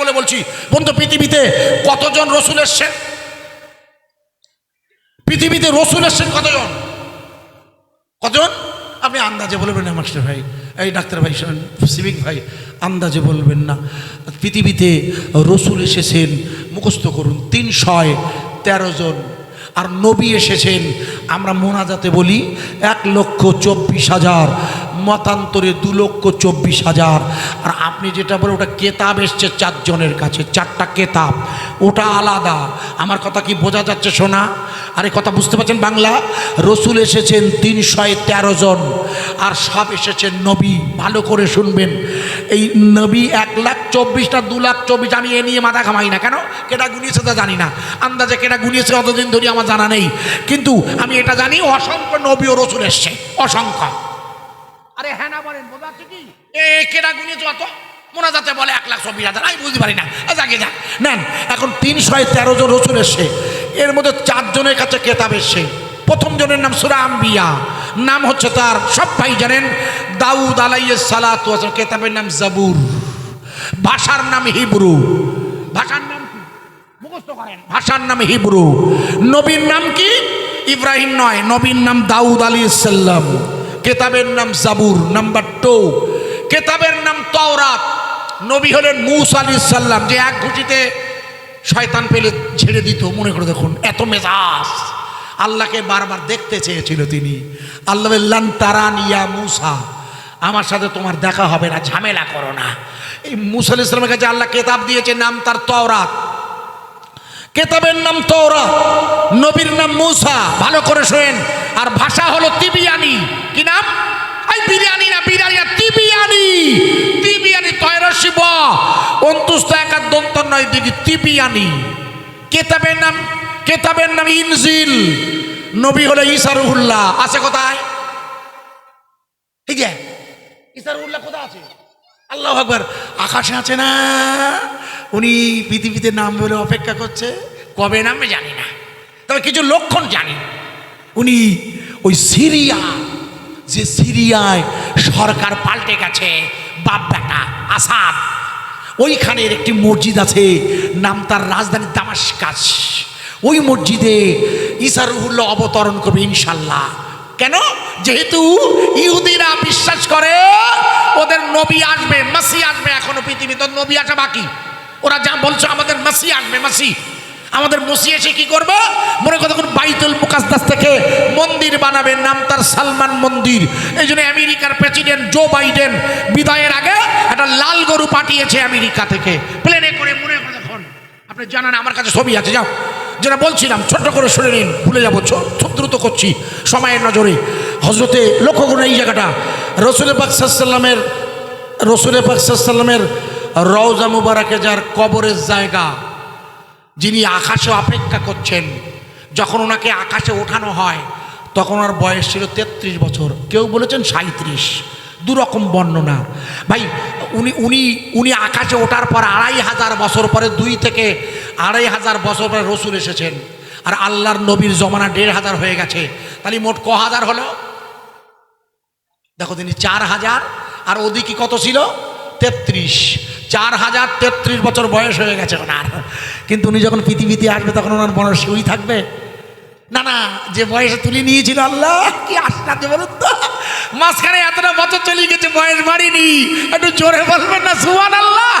বলে বলছি, বন্ধু, পৃথিবীতে কতজন রসুল এসছেন? পৃথিবীতে রসুল এসছেন কতজন? কতজন? আপনি আন্দাজে বলবেন না, মাস্টার ভাই। এই ডাক্তার ভাই সিভিক ভাই, আন্দাজে বলবেন না। পৃথিবীতে রসুল এসেছেন, মুখস্থ করুন, তিনশয় তেরো জন আর নবী এসেছেন। আমরা মোনাজাতে বলি, এক লক্ষ চব্বিশ হাজার, মতান্তরে দু লক্ষ চব্বিশ হাজার। আর আপনি যেটা বলেন ওটা কেতাব এসছে চারজনের কাছে, চারটা কেতাব। ওটা আলাদা। আমার কথা কি বোঝা যাচ্ছে শোনা আরে কথা বুঝতে পারছেন বাংলা? রসুল এসেছেন তিনশয় তেরো জন। আর সব এসেছেন নবী। ভালো করে শুনবেন। এই নবী এক লাখ চব্বিশটা, দু লাখ চব্বিশ, আমি এ নিয়ে মাথা ঘামাই না। কেন? কেটা গুনিয়েছে তা জানি না। আন্দাজে কেটা গুনিয়েছে, অতদিন ধরে আমার জানা নেই। কিন্তু আমি এটা জানি অসংখ্য নবী ও রসুল এসছে। অসংখ্য। আরে হ্যাঁ না বলেন বোঝা যাচ্ছে কি? এ মোনাজাতে বলে এক লাখ চব্বিশ হাজার আমি বুঝতে পারি না। যাকে যাক নেন এখন তিনশো তেরো জন রসুল এসছে। এর মধ্যে চারজনের কাছে কেতাব এসছে। প্রথম জনের নাম সুরা আম্বিয়া নাম হচ্ছে তার সব ভাই জানেন দাউদ আলাইয়ে সালাত কেতাবের নাম জাবুর। ভাষার নাম হিব্রু। ভাষার নাম মুখস্থ করেন। ভাষার নাম হিব্রু। নবীর নাম কি? ইব্রাহিম নয়, নবীর নাম দাউদ আলী সাল্লাম কেতাবের নাম জাবুর, নাম্বার টু কেতাবের নাম তওরাত। নবী হলেন মুস আলী সাল্লাম যে এক ঘুষিতে শয়তান পেলে ছেড়ে দিত। মনে করে দেখুন, এত মেজাজ। আল্লাহকে বারবার দেখতে চেয়েছিল তিনি। আল্লাহ তারান ইয়া মুসা। আমার সাথে তোমার দেখা হবে না, ঝামেলা করো না। এই মুসা আলাইহিস সালামের কাছে আল্লাহ কেতাব দিয়েছে, নাম তার তওরাত। কেতাবের নাম তৌরা নবীর নাম মুসা, ভালো করে শোনেন। আর ভাষা হলো তিবিয়ানি। কি নাম? না, বিরিয়ানি না অন্তুস্ত নয় তিবিয়ানি। কেতাবের নাম কেতাবের নাম ইনজিল। নবী আছে কোথায়? ইসারুল্লাহ কোথায় আছে? আল্লাহ আকাশে আছে না? উনি পৃথিবীতে নাম বলে অপেক্ষা করছে? কবে নামে জানি না। তবে কিছু লক্ষণ জানি। উনি ওই সিরিয়া যে সিরিয়ায় সরকার পাল্টে গেছে বাপ বেটা আসাদ ওইখানের একটি মসজিদ আছে নাম তার রাজধানী দামাসকাস। ওই মসজিদে ইসারুহুল্লাহ অবতরণ করবে ইনশাল্লাহ কেন? যেহেতু ইহুদিরা বিশ্বাস করে ওদের নবী আসবে মাসি আসবে এখনও পৃথিবীতে নবী আসা বাকি। ওরা যা বলছে আমাদের মাসি আসবে, মাসি। আমাদের মসি এসে কি করবে? মনে কথা কোন বাইতুল মুকাদ্দাস থেকে মন্দির বানাবে, নাম তার সালমান মন্দির। এই জন্য আমেরিকার প্রেসিডেন্ট জো বাইডেন বিদায়ের আগে একটা লাল গরু পাঠিয়েছে আমেরিকা থেকে। প্লেনে করে মনে করে দেখুন আপনি জানেন আমার কাছে ছবি আছে, যাও। যেটা বলছিলাম, ছোট্ট করে শুনে নিন, ভুলে যাব খুব দ্রুত করছি, সময়ের নজরে। হজরতে লক্ষ্য করুন এই জায়গাটা। রসুল পাকসাল্লামের রসুল পাকসাল্লামের রওজা মুবারাকে যার কবরের জায়গা, যিনি আকাশে অপেক্ষা করছেন, যখন ওনাকে আকাশে ওঠানো হয়, তখন ওনার বয়স ছিল তেত্রিশ বছর। কেউ বলেছেন সাঁত্রিশ দুরকম বর্ণনা। ভাই, উনি উনি উনি আকাশে ওঠার পর আড়াই হাজার বছর পরে দুই থেকে আড়াই হাজার বছর পরে রসুল এসেছেন। আর আল্লাহর নবীর জমানা দেড় হাজার হয়ে গেছে। তাহলে মোট ক হাজার হলো? দেখো তিনি চার হাজার, আর ওদিকে কত ছিল? তেত্রিশ। চার হাজার তেত্রিশ বছর বয়স হয়ে গেছে ওনার। কিন্তু উনি যখন পৃথিবীতে আসবে, তখন ওনার বয়স ওই থাকবে। না না, যে বয়সে তুলে নিয়েছিল, আল্লাহ, কি আশ্চর্য বলুন তো। মাঝখানে এতটা বছর চলে গেছে, বয়স বাড়িনি। একটু জোরে বলবেন না সুবান আল্লাহ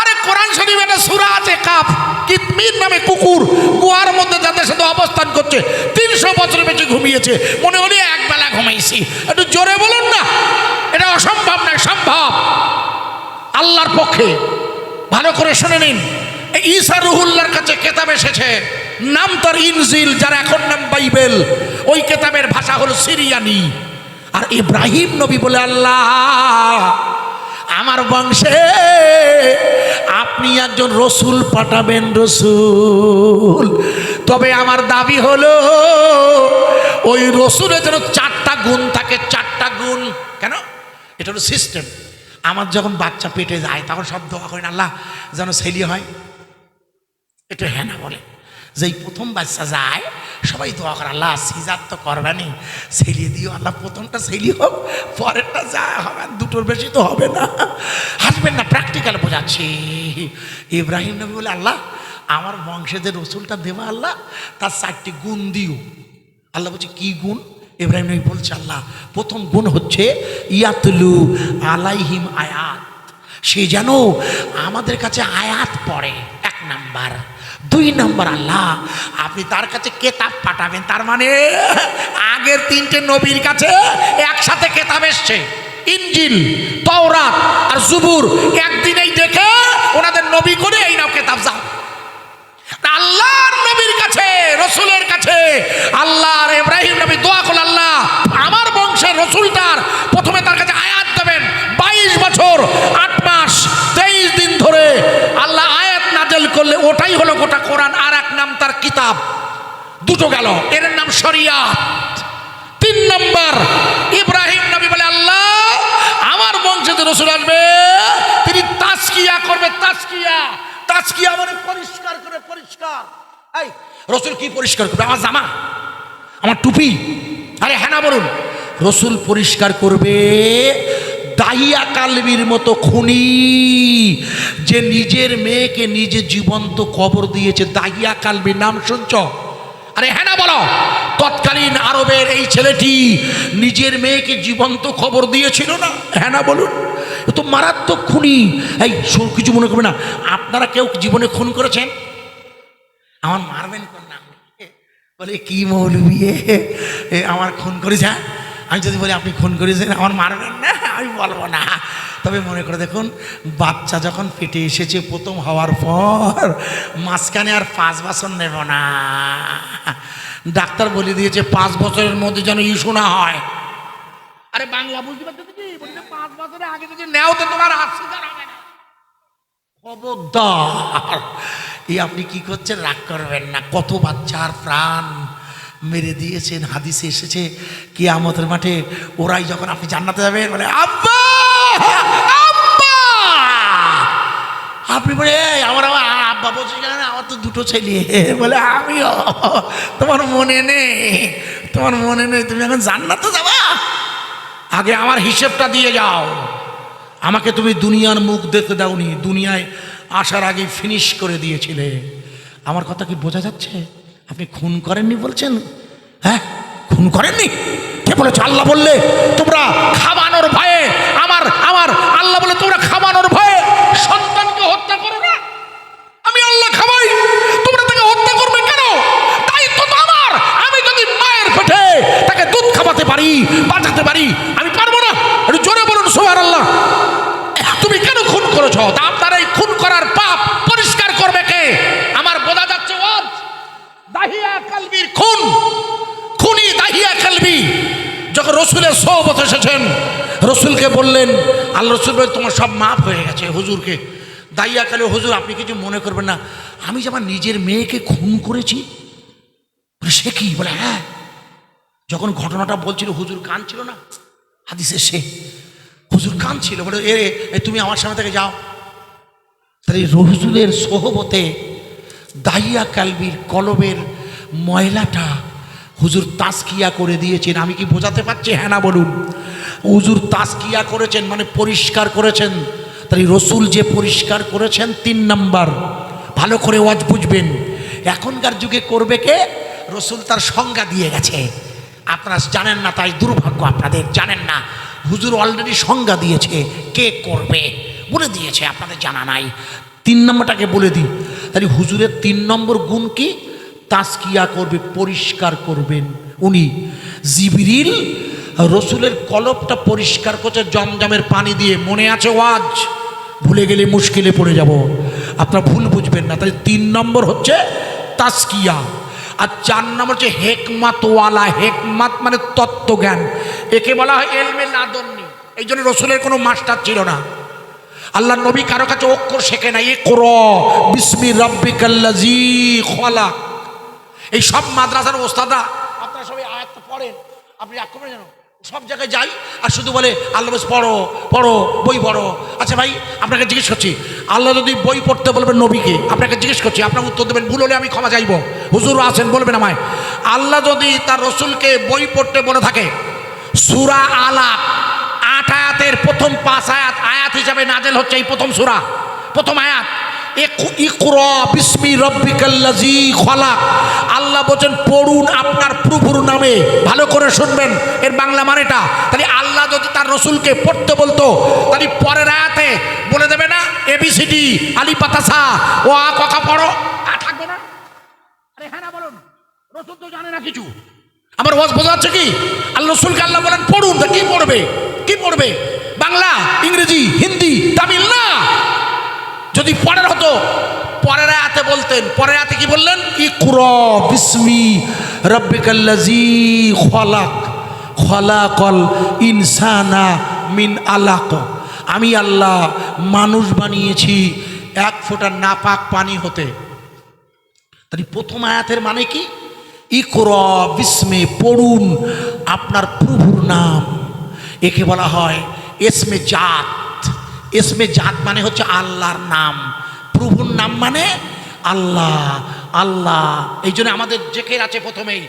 আরে, কোরআন শরীফ একটা সুরা আছে কাপ কিতমির নামে কুকুর। গুহার মধ্যে যাদের সাথে অবস্থান করছে, তিনশো বছর বেশি ঘুমিয়েছে। মনে হলে এক বেলা ঘুমাইছি। একটু জোরে বলুন না। এটা অসম্ভব না, সম্ভব। আল্লাহর পক্ষে। ভালো করে শুনে নিন। ঈসা রুহুল্লার কাছে কেতাব এসেছে। নাম তার ইনজিল, যার এখন নাম বাইবেল। ওই কেতাবের ভাষা হলো সিরিয়ানি। আর ইব্রাহিম নবী বলে, আল্লাহ, আমার বংশে আপনি একজন রসুল পাঠাবেন রসুল। তবে আমার দাবি হলো, ওই রসুলের যেন চারটা গুণ থাকে, চারটা গুণ। কেন? এটা হলো সিস্টেম আমার যখন বাচ্চা পেটে যায়, তখন সব দোয়া করেন, আল্লাহ, যেন ছেলে হয়। একটু হ্যাঁ না বলে যেই প্রথম বাচ্চা যায়, সবাই দোয়া করে, আল্লাহ, সিজার তো করবানি, ছেলে দিও, আল্লাহ, প্রথমটা ছেলে হোক, পরেরটা যা হবে দুটোর বেশি তো হবে না। হাসবেন না প্র্যাকটিক্যাল বোঝাচ্ছি। ইব্রাহিম নবী বলে, আল্লাহ, আমার বংশে যে রসুলটা দেবা, আল্লাহ, তার চারটি গুণ দিও। আল্লাহ বলছে, কি গুণ? ইব্রাহিম নবী বলছে, আল্লাহ, প্রথম গুণ হচ্ছে ইয়াতলু আলাইহিম আয়াত। সে যেন আমাদের কাছে আয়াত পড়ে, এক নাম্বার। দুই নম্বর, আল্লাহ, আপনি তার কাছে কেতাব পাঠাবেন, তার মানে আগের তিনটে নবীর কাছে একসাথে কেতাব এসছে। ইঞ্জিল তওরাত আর জুবুর, একদিনেই দেখে ওনাদের নবী করে এই নাও কেতাব যাও। আল্লাহর নবীর কাছে, রসুলের কাছে। আল্লাহর ইব্রাহিম নবী দোয়া করল আল্লাহ আমার বংশের রসুলটার প্রথমে তার কাছে আয়াত দেবেন, বাইশ বছর, আট মাস, তেইশ দিন ধরে। আল্লাহ আয়াত নাজেল করলে ওটাই হলো গোটা কোরআন, আর এক নাম তার কিতাব। দুটো গেল, এর নাম শরিয়াত। তিন নম্বর, ইব্রাহিম নবী বলে, আল্লাহ, আমার বংশে রসুল আসবে, তিনি তাস্কিয়া করবে তাস্কিয়া তাস্কিয়া আমার পরিষ্কার করে, পরিষ্কার। এই, রসুল কি পরিষ্কার করবে? আমার জামা, আমার টুপি। আরে হ্যাঁ না বলুন। রসুল পরিষ্কার করবে দাহিয়া কালবির মতো খুনি যে নিজের মেয়েকে নিজে জীবন্ত কবর দিয়েছে। দাহিয়া কালবির নাম শুনছ? আরে হ্যাঁ না বলো। তৎকালীন আরবের এই ছেলেটি নিজের মেয়েকে জীবন্ত খবর দিয়েছিল না? হ্যাঁ না বলুন। তো মারাত্মক খুনি। এই কিছু মনে করবে না। আপনারা কেউ জীবনে খুন করেছেন? আমার মারবেন কোন নাম বলে, কি মৌলবি আমার খুন করেছে হ্যাঁ? আমি যদি বলি, আপনি খুন করেছেন, আমার মারবেন না? আমি বলব না। তবে মনে করে দেখুন, বাচ্চা যখন পেটে এসেছে প্রথম হওয়ার পর, মাঝখানে আর পাঁচ বছর নেব না। ডাক্তার বলে দিয়েছে, পাঁচ বছরের মধ্যে যেন ইস্যু না হয়। আরে, বাংলা বুঝতে পারছ কি বলছে, পাঁচ বছরের আগে যদি নেও তো তোমার অক্সিজেন হবে না। খবরদার। এই আপনি কি করছেন? রাগ করবেন না। কত বাচ্চার প্রাণ মেরে দিয়েছেন, হাদিসে এসেছে কি আমাদের মাঠে ওরাই যখন আপনি জান্নাতে যাবেন, বলে, আব্বা আপনি বলে আমার আমার আব্বা বলছে কেন আমার তো দুটো ছেলে। বলে, আমিও, তোমার মনে নেই, তোমার মনে নেই, তুমি এখন জান্নাতে যাবা। আগে আমার হিসেবটা দিয়ে যাও। আমাকে তুমি দুনিয়ার মুখ দেখতে দাওনি, দুনিয়ায় আসার আগে ফিনিশ করে দিয়েছিলে। আমার কথা কি বোঝা যাচ্ছে? আপনি খুন করেননি বলছেন? হ্যাঁ খুন করেননি? কে বলেছে আল্লাহ বললে, তোমরা খাবানোর ভয়ে, আমার আমার আল্লাহ বলে তোমরা খাবানোর ভয়ে সন্তানকে হত্যা করো না? আমি আল্লাহ খাবাই তোমরা তাকে হত্যা করবে কেন? দায়িত্ব তো আমার। আমি যদি মায়ের পেটে তাকে দুধ খাওয়াতে পারি, বাঁচাতে পারি, আমি পারব না। একটু জোরে বলুন সোহার আল্লাহ তুমি কেন খুন করেছ? তা আপনার এই খুন করার পাপ পরিষ্কার করবে কে আমার বোঝা যাচ্ছে ওয়াজ দাহিয়া কালবির খুন খুনি দাহিয়া কালবি যখন রসুলের সহবত এসেছেন। রসুলকে বললেন আল্লাহ রসুল বলে তোমার সব মাপ হয়ে গেছে হুজুরকে। দাইয়া কালে হুজুর আপনি কিছু মনে করবেন না। আমি যে আমার নিজের মেয়েকে খুন করেছি সে কি? বলে হ্যাঁ। যখন ঘটনাটা বলছিল হুজুর কান ছিল না? হাদিসে সে হুজুর কান ছিল বলে এ, তুমি আমার সামনে থেকে যাও। তাহলে রহুজুলের সোহবতে দাইয়া কালবির কলবের ময়লাটা হুজুর তাস্কিয়া করে দিয়েছেন। আমি কি বোঝাতে পারছি? হ্যাঁ না বলুন। হুজুর তাস্কিয়া করেছেন মানে পরিষ্কার করেছেন। তাই রসুল যে পরিষ্কার করেছেন তিন নাম্বার। ভালো করে ওয়াজ বুঝবেন। এখনকার যুগে করবে কে? রসুল তার সংজ্ঞা দিয়ে গেছে। আপনারা জানেন না, তাই দুর্ভাগ্য আপনাদের। জানেন না, হুজুর অলরেডি সংজ্ঞা দিয়েছে কে করবে। বলে দিয়েছে, আপনাদের জানা নাই। তিন নম্বরটাকে বলে দিই। তাহলে হুজুরের তিন নম্বর গুণ কি? তাস্কিয়া করবে, পরিষ্কার করবেন। উনি জিবিরিল, রসুলের কলবটা পরিষ্কার করছে, জমজমের পানি দিয়ে। মনে আছে ওয়াজ? ভুলে গেলে মুশকিলে পড়ে যাব। আপনারা ভুল বুঝবেন না। তাহলে তিন নম্বর হচ্ছে তাস্কিয়া আর চার নম্বর হচ্ছে হেকমাতওয়ালা। হেকমাত মানে তত্ত্বজ্ঞান। একে বলা হয় এলমে লাদন্নি এই জন্য রসুলের কোনো মাস্টার ছিল না। আল্লাহ নবী কারও কাছে অক্ষর শেখে না এ কর বিসমি রব্বিকাল্লাজি খলাক। এই সব মাদ্রাসার ওস্তাদা আপনারা সবাই আয়াতটা পড়েন, আপনি রাগ করবেন জানো সব জায়গায় যাই আর শুধু বলে আল্লাহ পড়ো পড়ো, বই পড়ো। আচ্ছা ভাই, আপনাকে জিজ্ঞেস করছি, আল্লাহ যদি বই পড়তে বলবেন নবীকে, আপনাকে জিজ্ঞেস করছি, আপনার উত্তর দেবেন, ভুল হলে আমি ক্ষমা চাইব। হুজুর আছেন বলবেন আমায়। আল্লাহ যদি তার রসুলকে বই পড়তে বলে থাকে, সুরা আলা আট আয়াতের প্রথম পাঁচ আয়াত আয়াত হিসাবে নাজেল হচ্ছে এই প্রথম সুরা, প্রথম আয়াত। আল্লাহ বলছেন, পড়ুন আপনার প্রভুর নামে। ভালো করে শুনবেন, এর বাংলা মানেটা। তাহলে আল্লাহ যদি তার রসুলকে পড়তে বলতো, তাহলে পরের আয়াতে বলে দেবে না এবিসিডি আলি পাতাসা ও আ কথা পড়ো থাকবে না। আরে হ্যাঁ না বলুন, রসুল তো জানে না কিছু। আমার ওয়াজ বোঝা যাচ্ছে কি? আল্লাহ রসুলকে আল্লাহ বলেন, পড়ুন কি পড়বে? কি পড়বে? বাংলা, ইংরেজি, হিন্দি, তামিল, না। যদি পরের হতো, পরের আয়াতে বলতেন, পরের আয়াতে কি বললেন? ইকরা বিসমি রব্বিকাল্লাজি খলাক, খলাকল ইনসানা মিন আলাক। আমি আল্লাহ মানুষ বানিয়েছি এক ফোঁটা নাপাক পানি হতে। তাহলে প্রথম আয়াতের মানে কি? ইকর বিস্মে পড়ুন আপনার প্রভুর নাম। একে বলা হয় এসমে জাত। এসমে জাত মানে হচ্ছে আল্লাহর নাম। প্রভুর নাম মানে আল্লাহ আল্লাহ। এই জন্য আমাদের জেকের আছে প্রথমেই।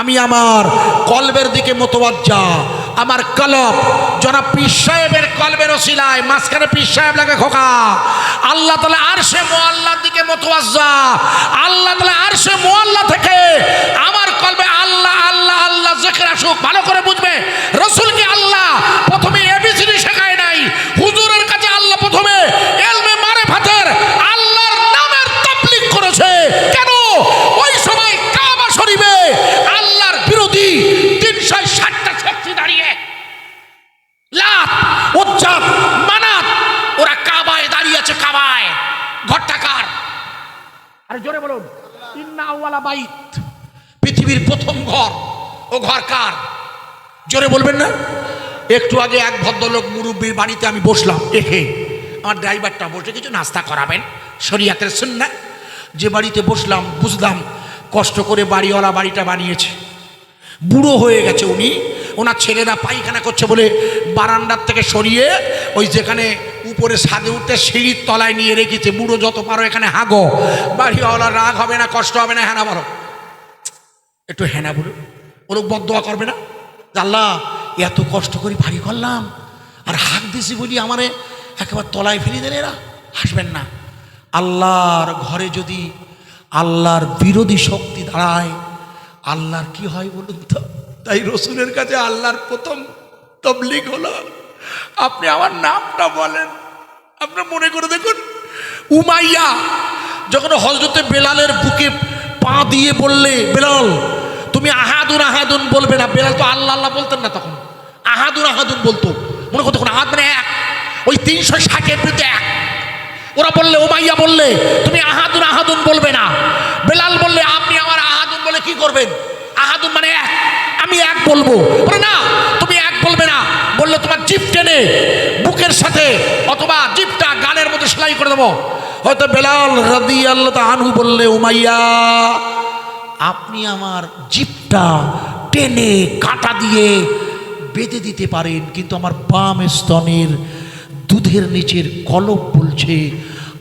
আমি আমার কলবের দিকে মতবাজ্জা, আমার কলব। জনাব পীর সাহেবের কলবের ওসিলায় মাঝখানে পীর সাহেব লাগে খোকা। আল্লাহ তালা আর সে মোয়াল্লার দিকে মতওয়াজ্জা আল্লাহ তালা আর সে মোয়াল্লা থেকে আমার কলবে আল্লাহ আল্লাহ আল্লাহ জেকের আসুক। ভালো করে বুঝবে। রসুলকে আল্লাহ প্রথমে এবিসিডি শেখায় নাই হুজুরের কাছে আল্লাহ প্রথমে এলমে মারে ফাতের আল্লাহর নামের তাবলিগ করেছে কেন ওই সময় কাবা শরীফে আল্লাহর বিরোধী তিনশো ষাটটা শক্তি দাঁড়িয়ে লাত উজ্জাত মানাত ওরা কাবায় দাঁড়িয়ে আছে কাবায় ঘরটা কার আরে জোরে বলুন ইন্না আউয়ালা বাইত পৃথিবীর প্রথম ঘর ও ঘর কার? জোরে বলবেন না? একটু আগে এক ভদ্রলোক মুরব্বীর বাড়িতে আমি বসলাম। এখে আমার ড্রাইভারটা বসে কিছু নাস্তা করাবেন? শরিয়াতের শুননা যে বাড়িতে বসলাম, বুঝলাম কষ্ট করে বাড়িওয়ালা বাড়িটা বানিয়েছে। বুড়ো হয়ে গেছে উনি। ওনার ছেলেরা পায়খানা করছে বলে বারান্দার থেকে সরিয়ে ওই যেখানে উপরে সাদে উঠতে সিঁড়ির তলায় নিয়ে রেখেছে। বুড়ো যত পারো এখানে হাগো। বাড়িওয়ালা রাগ হবে না, কষ্ট হবে না হ্যাঁ না বলো। একটু হ্যানা বলো। ওরক বদোয়া করবে না? আল্লাহ, এত কষ্ট করে বাড়ি করলাম, আর হাক দিছি বলি আমারে, একেবারে তলায় ফেলে দেন এরা, হাসবেন না। আল্লাহর ঘরে যদি আল্লাহর বিরোধী শক্তি দাঁড়ায়, আল্লাহর কি হয় বলুন তো? তাই রসুলের কাছে আল্লাহর প্রথম তবলিগ হলো, আপনি আমার নামটা বলেন। আপনার মনে করে দেখুন, উমাইয়া যখন হজরতে বেলালের বুকে পা দিয়ে বললে, বেলাল তুমি আহাদুন আহাদুন বলবে না। বেলাল তো আল্লাহ আল্লাহ বলতেন না তখন। আহাদুন আহাদুন বলতো। মনে করতো কোন আহাদ মানে এক। ওই তিনশো ষাটের বিরুদ্ধে এক। ওরা বললে ওমাইয়া বললে, তুমি আহাদুন আহাদুন বলবে না। বেলাল বললে, আপনি আমার আহাদুন বলে কি করবেন? আহাদুন মানে এক। আমি এক বলব। বলে, না, তুমি এক বলবে না। বললে, তোমার জিপ টেনে বুকের সাথে অথবা জিপটা গানের মধ্যে সেলাই করে দেবো। হয়তো বেলাল রাদি আল্লাহ আনহু বললে, উমাইয়া আপনি আমার জিপটা টেনে কাটা দিয়ে বেঁধে দিতে পারেন, কিন্তু আমার বাম স্তনের দুধের নিচের কলপ বলছে,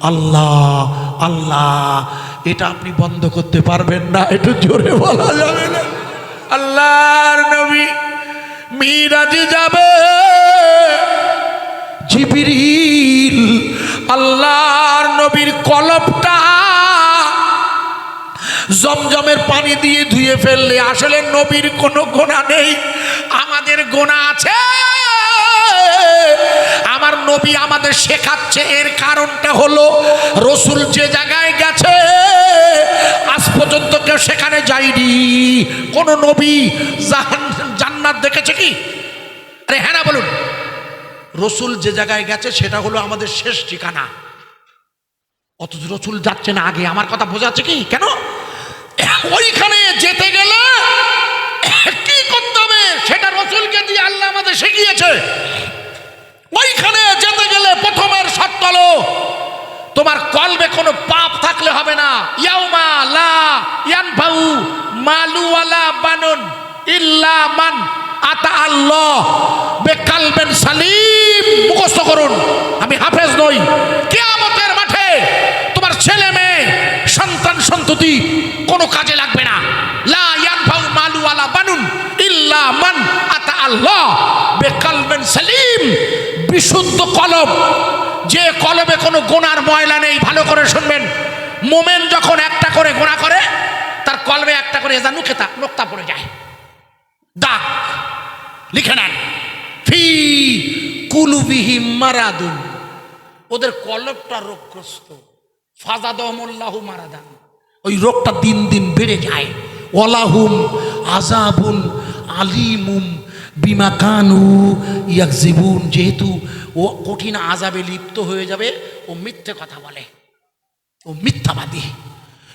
আল্লাহ আল্লাহ। এটা আপনি বন্ধ করতে পারবেন না, একটু জোরে বলা যাবে না। আল্লাহর নবী মিরাজে যাবে। জিবিরিল, আল্লাহর নবীর কলবটা জমজমের পানি দিয়ে ধুয়ে ফেললে আসলে নবীর কোনো গোনা নেই। আমাদের গোনা আছে। আমার নবী আমাদের শেখাচ্ছে, এর কারণটা হলো রসুল যে জায়গায় গেছে, আজ পর্যন্ত কেউ সেখানে যায়নি। কোন নবী জান্নাত দেখেছে কি? আরে হ্যাঁ না বলুন। রসুল যে জায়গায় গেছে, সেটা হলো আমাদের শেষ ঠিকানা। অথচ রসুল যাচ্ছে না আগে। আমার কথা বোঝাচ্ছে কি? কেন? ওইখানে যেতে গেলে কি করতে হবে? সেটা রসুলকে দিয়ে আল্লাহ আমাদের শিখিয়েছে। ওইখানে যেতে গেলে প্রথমের শর্ত হলো, তোমার কলবে কোনো পাপ থাকলে হবে না। ইয়াউমা লা ইয়ানফাউ মালু ওয়ালা বানুন ইল্লা মান আতা আল্লাহ। বেকালবেন সালিম, মুখস্থ করুন। আমি হাফেজ নই। কিয়ামতের মাঠে তোমার ছেলে মেয়ে, সন্তান সন্ততি কোনো কাজে লাগবে না। লা ইল্লা মান আতা আল্লাহ বিশুদ্ধ কলম। যে কলমে কোনো গোনার ময়লা নেই, ভালো করে শুনবেন। মোমেন যখন একটা করে গোনা করে, তার কলমে একটা করে পড়ে যায়। লিখে নেন। ফি কুলুবিহিম মারাদুন। ওদের কলবটা রোগগ্রস্ত। ফাজাদহমুল্লাহু মারাদান। ওই রোগটা দিন দিন বেড়ে যায়। ওলাহুম আজাবুন আলিমুম বিমা কানু ইয়াক জীবন যেহেতু ও কঠিন আজাবে লিপ্ত হয়ে যাবে, ও মিথ্যে কথা বলে। ও মিথ্যাবাদী।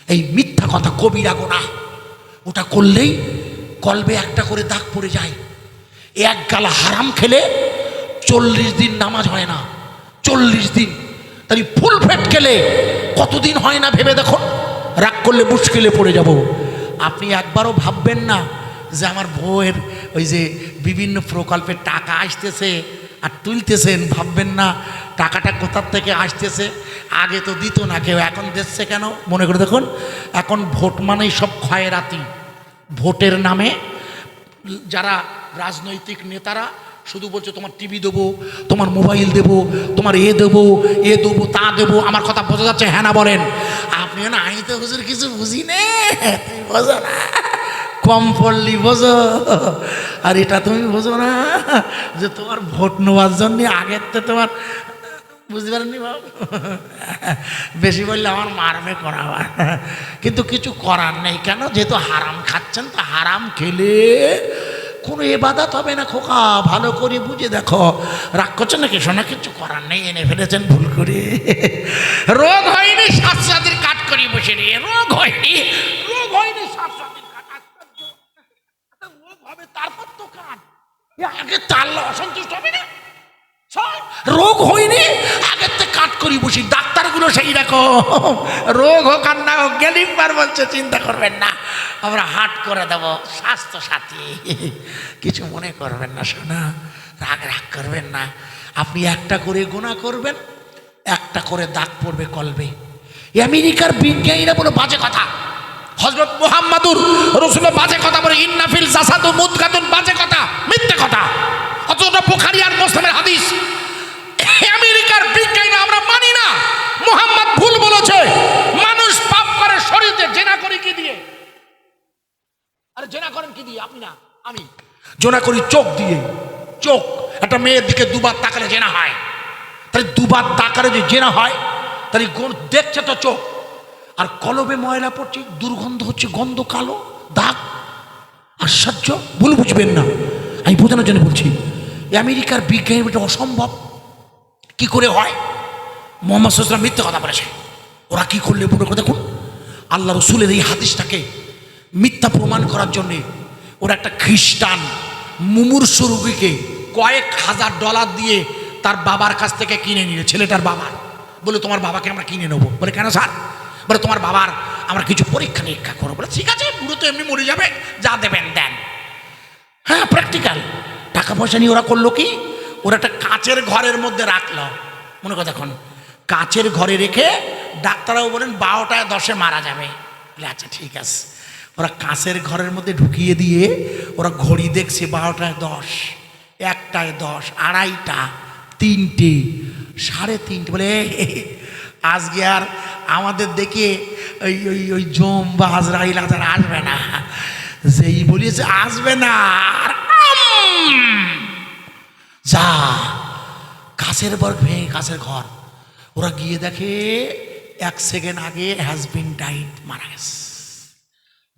এই মিথ্যা কথা কবিরা গোনা ওটা করলেই কলবে একটা করে দাগ পড়ে যায়। এক গালা হারাম খেলে চল্লিশ দিন নামাজ হয় না। চল্লিশ দিন। তাই ফুল ফেট খেলে কতদিন হয় না ভেবে দেখুন। রাগ করলে মুশকিলে পড়ে যাব। আপনি একবারও ভাববেন না যে আমার বউয়ের ওই যে বিভিন্ন প্রকল্পের টাকা আসতেছে আর তুলতেছেন, ভাববেন না টাকাটা কোথার থেকে আসতেছে? আগে তো দিত না কেউ, এখন দিচ্ছে কেন? মনে করে দেখুন, এখন ভোট মানেই সব ক্ষয়রাতি। ভোটের নামে যারা রাজনৈতিক নেতারা শুধু বলছে, তোমার টিভি দেবো, তোমার মোবাইল দেবো, তোমার এ দেবো এ দেবো, তা দেবো। আমার কথা বোঝা যাচ্ছে হ্যাঁ না বলেন। আপনি না আমি তো হুজুর কিছু বুঝি নে? তুমি বোঝো না। কম পড়লি বোঝো। আর এটা তুমি বোঝো না যে তোমার ভোট নেওয়ার জন্য আগের তো তোমার বুঝতে পারেননি বাবু? বেশি বললে আমার মারবে করাবার কিন্তু কিছু করার নেই। কেন? যেহেতু হারাম খাচ্ছেন, তো হারাম খেলে কোনো এবাদাত হবে না খোকা, ভালো করে বুঝে দেখো। রাগ করছেন কিছু না কিছু করার নেই, এনে ফেলেছেন ভুল করে। রোগ হয়নি স্বাস্থ্যের কাট করি বসে নিয়ে রোগ হয়নি রোগ হয়নি স্বাস্থ্যের কাট রোগ হবে, তারপর তো কাট আগে তার অসন্তুষ্ট হবে না? রোগ হয়নি আগের থেকে কাট করি বসি, ডাক্তারগুলো সেই রকম। রোগ হোক আর না হোক, গেলিম্বার বলছে, চিন্তা করবেন না, আমরা হাট করে দেব স্বাস্থ্য সাথী কিছু মনে করবেন না শোনা রাগ রাগ করবেন না। আপনি একটা করে গোনা করবেন, একটা করে দাগ পড়বে কলবে। আমেরিকার বিজ্ঞানীরা বলে, বাজে কথা। হজরত মুহাম্মাদুর রসুল বাজে কথা বলে ইন্নাফিল জাসাদু মুদগাদুন বাজে কথা, মিথ্যে কথা। অথচ বুখারী আর মুসলিমের হাদিস। আমেরিকার বিজ্ঞানীরা আমরা মানি না। মুহাম্মদ ভুল বলেছে। মানুষ পাপ করে শরীরে জেনা করে কি দিয়ে? আরে জেনা করেন কি দিয়ে? আপনি না, আমি। জেনা করি চোখ দিয়ে। চোখ, একটা মেয়ের দিকে দুবার তাকালে জেনা হয়। তাহলে দুবার তাকালে যে জেনা হয়, তাহলে দেখছে তো চোখ। আর কলবে ময়লা পড়ছে, দুর্গন্ধ হচ্ছে, গন্ধ কালো, দাগ। আশ্চর্য, ভুল বুঝবেন না। আমি বোঝানোর জন্য বলছি আমেরিকার বিজ্ঞানী এটা অসম্ভব। কি করে হয়? মোহাম্মদ সুসলাম মিথ্যে কথা বলেছে। ওরা কি করলে মনে করে দেখুন। আল্লাহ রসুলের এই হাদিসটাকে মিথ্যা প্রমাণ করার জন্যে ওরা একটা খ্রিস্টান মুমূর্ষ রুগীকে কয়েক হাজার ডলার দিয়ে তার বাবার কাছ থেকে কিনে নিলে ছেলেটার বাবার। বলে, তোমার বাবাকে আমরা কিনে নেব। বলে, কেন স্যার? বলে, তোমার বাবার আমরা কিছু পরীক্ষা নিরীক্ষা করব। বলে, ঠিক আছে বুড়ো তো এমনি মরে যাবে, যা দেবেন দেন। হ্যাঁ প্র্যাকটিক্যাল টাকা পয়সা নিয়ে ওরা করল কি? ওরা একটা কাঁচের ঘরের মধ্যে রাখল। মনে কথা এখন কাঁচের ঘরে রেখে ডাক্তাররাও বলেন বারোটায় দশে মারা যাবে। আচ্ছা ঠিক আছে। ওরা কাঁচের ঘরের মধ্যে ঢুকিয়ে দিয়ে ওরা ঘড়ি দেখছে বারোটায় দশ একটায় দশ আড়াইটা তিনটে সাড়ে তিনটে। বলে "এ, আজকে আর আমাদের দেখে ওই ওই ওই জম বা আজরাইল আজার আসবে না। যেই বলিয়েছে আসবে না আর যা, কাছের বর ভেঙে কাছের ঘর। ওরা গিয়ে দেখে এক সেকেন্ড আগে হ্যাজ বিন ডাইড মারা গেছে।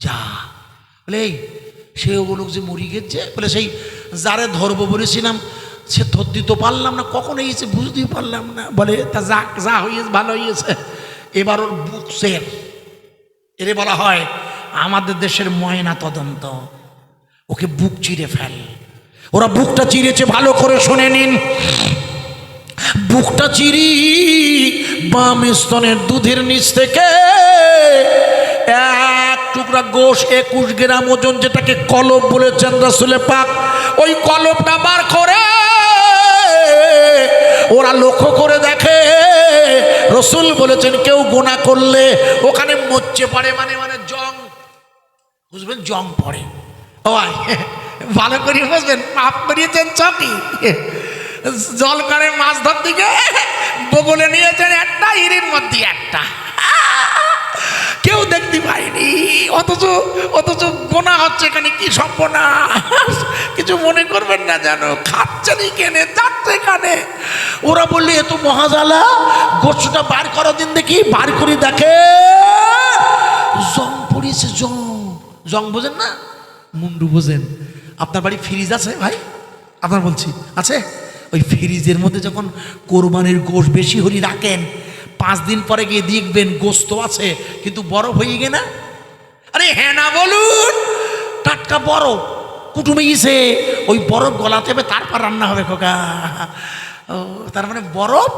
যা, বলে, এই, সে ও লোক যে মরি গেছে? বলে, সেই যারে ধরবো বলেছিলাম, সে ধর দিতে পারলাম না, কখন হয়েছে বুঝতেই পারলাম না। বলে, তা যা যা হয়েছে ভালো হয়েছে এবার ওর বুক সের। এরে বলা হয়, আমাদের দেশের ময়না তদন্ত, ওকে বুক চিরে ফেল। ওরা বুকটা চিরেছে, ভালো করে শুনে নিন। বুকটা চিরি, বাম স্তনের দুধের নিচ থেকে এক টুকরা গোশ একুশ গ্রাম ওজন, যেটাকে কলব বলেছেন রাসুলে পাক। ওই কলবটা বার করে ওরা লক্ষ্য করে দেখে, রসুল বলেছেন, কেউ গোনা করলে ওখানে মরচে পড়ে মানে মানে জং। বুঝবেন, জং পড়ে। ও ভালো করে বুঝবেন মাফ করিয়েছেন চকি জল করে মাছ ধরতে গিয়ে বগলে নিয়েছেন একটা ইরির মধ্যে একটা। কেউ দেখতে পায়নি। অথচ অথচ গোনা হচ্ছে এখানে কি সম্পনা কিছু মনে করবেন না জানো খাচ্ছেনই কেনে যাচ্ছে কানে ওরা বললে এত মহাজালা, গোষ্ঠটা বার করো দিন দেখি, বার করে দেখে। জং পড়িয়েছে, জং। জং বোঝেন না? মুন্ডু বোঝেন। আপনার বাড়ি ফ্রিজ আছে ভাই? আপনার বলছি আছে? ওই ফ্রিজের মধ্যে যখন কোরবানির গোশ বেশি হরি রাখেন পাঁচ দিন পরে গিয়ে দেখবেন গোস্ত আছে কিন্তু বরফ হয়ে গে না আরে হ্যাঁ না বলুন! টাটকা বরফ কুটুমে গেছে ওই বরফ গলাতে হবে তারপর রান্না হবে খোকা। ও তার মানে বরফ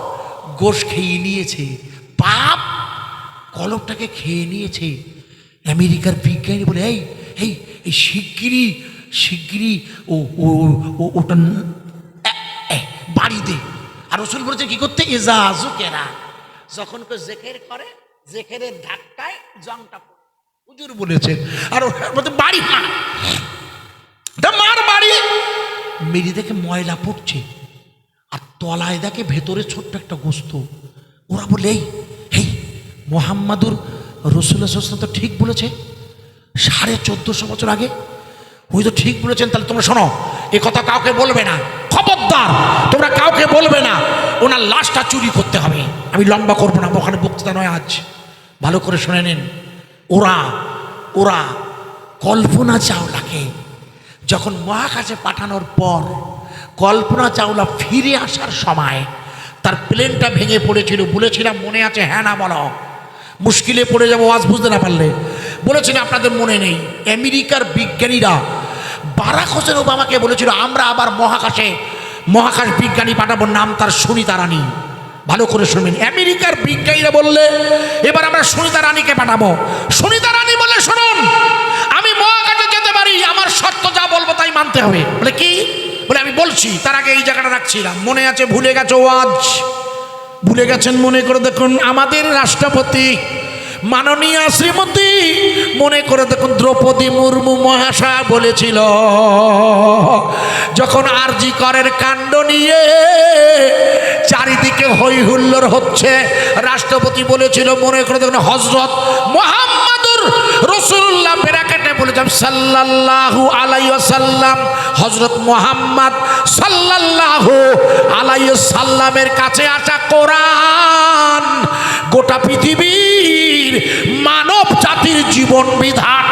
গোশ খেয়ে নিয়েছে পাপ কলকটাকে খেয়ে নিয়েছে। আমেরিকার বিজ্ঞানী বলে এই এই এই শিগগিরি শিগগিরি ও ওটা বাড়ি দে। আর রসুল বলেছে কি করতে? এজাজু কেরা যখন কেউ জেখের করে জেখেরের ধাক্কায় জংটা। হুজুর বলেছেন, আর ওটার বাড়ি মার বাড়ি। মেরি দেখে ময়লা পড়ছে। আর তলায় দেখে ভেতরে ছোট্ট একটা গোস্ত। ওরা বলে, এই এই, মোহাম্মদুর রসুল্লাহ তো ঠিক বলেছে। সাড়ে চোদ্দশো বছর আগে ওই তো ঠিক বলেছেন, তাহলে তোমরা শোনো, এ কথা কাউকে বলবে না। খবরদার, তোমরা কাউকে বলবে না, ওনার লাশটা চুরি করতে হবে। আমি লম্বা করব না ওখানে বক্তৃতা নয় আজ। ভালো করে শুনে নিন। ওরা ওরা কল্পনা চাওলাকে যখন মহাকাশে পাঠানোর পর কল্পনা চাওলা ফিরে আসার সময় তার প্লেনটা ভেঙে পড়েছিল, বলেছিলাম, মনে আছে? হ্যাঁ না বলো। মুশকিলে পড়ে যাব আজ বুঝতে না পারলে। বলেছেন, আপনাদের মনে নেই। আমেরিকার বিজ্ঞানীরা, বারাক হোসেন ওবামাকে বলেছিল, আমরা আবার মহাকাশে, মহাকাশ বিজ্ঞানী পাঠাবো, নাম তার সুনিতা রানী। ভালো করে শুনবেন। আমেরিকার বিজ্ঞানীরা বললে, এবার আমরা সুনিতা রানীকে পাঠাবো। সুনিতা রানী বলে শুনুন, আমি মহাকাশে যেতে পারি, আমার শর্ত যা বলব তাই মানতে হবে। বলে কি? বলে, আমি বলছি, তার আগে এই জায়গাটা রাখছিলাম মনে আছে, ভুলে গেছো আজ ভুলে গেছেন মনে করে দেখুন আমাদের রাষ্ট্রপতি, মাননীয় শ্রীমতী, মনে করে দেখুন দ্রৌপদী মুর্মু মহাশয় বলেছিল, যখন আরজি করের কাণ্ড নিয়ে চারিদিকে হই হুল্লোড় হচ্ছে, রাষ্ট্রপতি বলেছিল মনে করে দেখুন হজরত মোহাম্মদুর রসুল্লাহ বলেছিলাম সাল্লাল্লাহু আলাইসাল্লাম হজরত মোহাম্মদ সাল্লাল্লাহু আলাইসাল্লামের কাছে আসা কোরআন, গোটা পৃথিবীর মানব জাতির জীবন বিধান